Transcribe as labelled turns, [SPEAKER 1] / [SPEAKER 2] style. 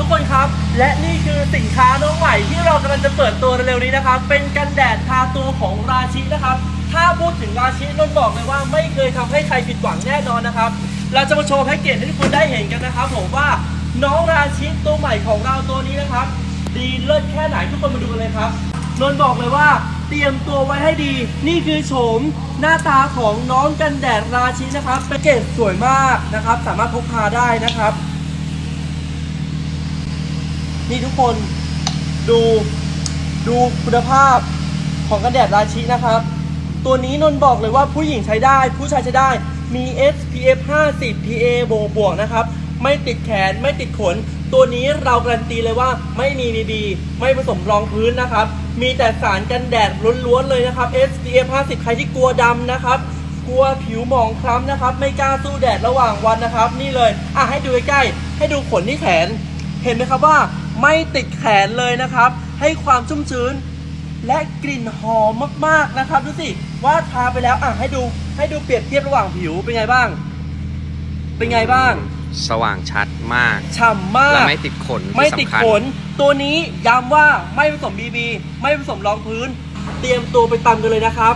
[SPEAKER 1] ทุกคนครับ และนี่คือสินค้าน้องใหม่ที่เรากำลังจะเปิดตัวเร็วๆนี้นะครับ เป็นกันแดดทาตัวของราชินะครับ ถ้าพูดถึงราชินนท์บอกเลยว่าไม่เคยทำให้ใครผิดหวังแน่นอนนะครับ เราจะมาโชว์แพ็กเกจให้ทุกคนได้เห็นกันนะครับผมว่าน้องราชิตัวใหม่ของเราตัวนี้นะครับ ดีเลิศแค่ไหนทุกคนมาดูกันเลยครับนนท์บอกเลยว่าเตรียมตัวไว้ให้ดี นี่คือโฉมหน้าตาของน้องกันแดดราชินะครับแพ็กเกจสวยมากนะครับ สามารถพกพาได้นะครับ นี่ทุกคนดูดูคุณภาพของกันแดดราชินะครับ ตัวนี้นนบอกเลยว่าผู้หญิงใช้ได้ ผู้ชายใช้ได้มี SPF 50 PA บวกบวกนะครับ ไม่ติดแขนไม่ติดขน ตัวนี้เราการันตีเลยว่าไม่มี BB ไม่ผสมรองพื้นนะครับ มีแต่สารกันแดดล้วนๆเลยนะครับ SPF 50 ใครที่กลัวดำนะครับกลัวผิวหมองคล้ำนะครับ ไม่กล้าสู้แดดระหว่างวันนะครับ นี่เลย อะให้ดูใกล้ๆให้ดูขนที่แขน เห็นไหมครับว่า ไม่ติดแขนเลยนะครับ ให้ความชุ่มชื้น และกลิ่นหอมมากๆนะครับดูสิว่าทาไปแล้วอะให้ดูให้ดูเปรียบเทียบระหว่างผิวเป็นไงบ้าง เป็นไงบ้าง
[SPEAKER 2] สว่างชัดมาก
[SPEAKER 1] ฉ่ำมาก
[SPEAKER 2] และไม่ติดขนที่
[SPEAKER 1] ไม่ติด
[SPEAKER 2] สำคัญ
[SPEAKER 1] ขน ตัวนี้ย้ำว่าไม่ผสมบีบีไม่ผสมรองพื้น เตรียมตัวไปตำกันเลยนะครับ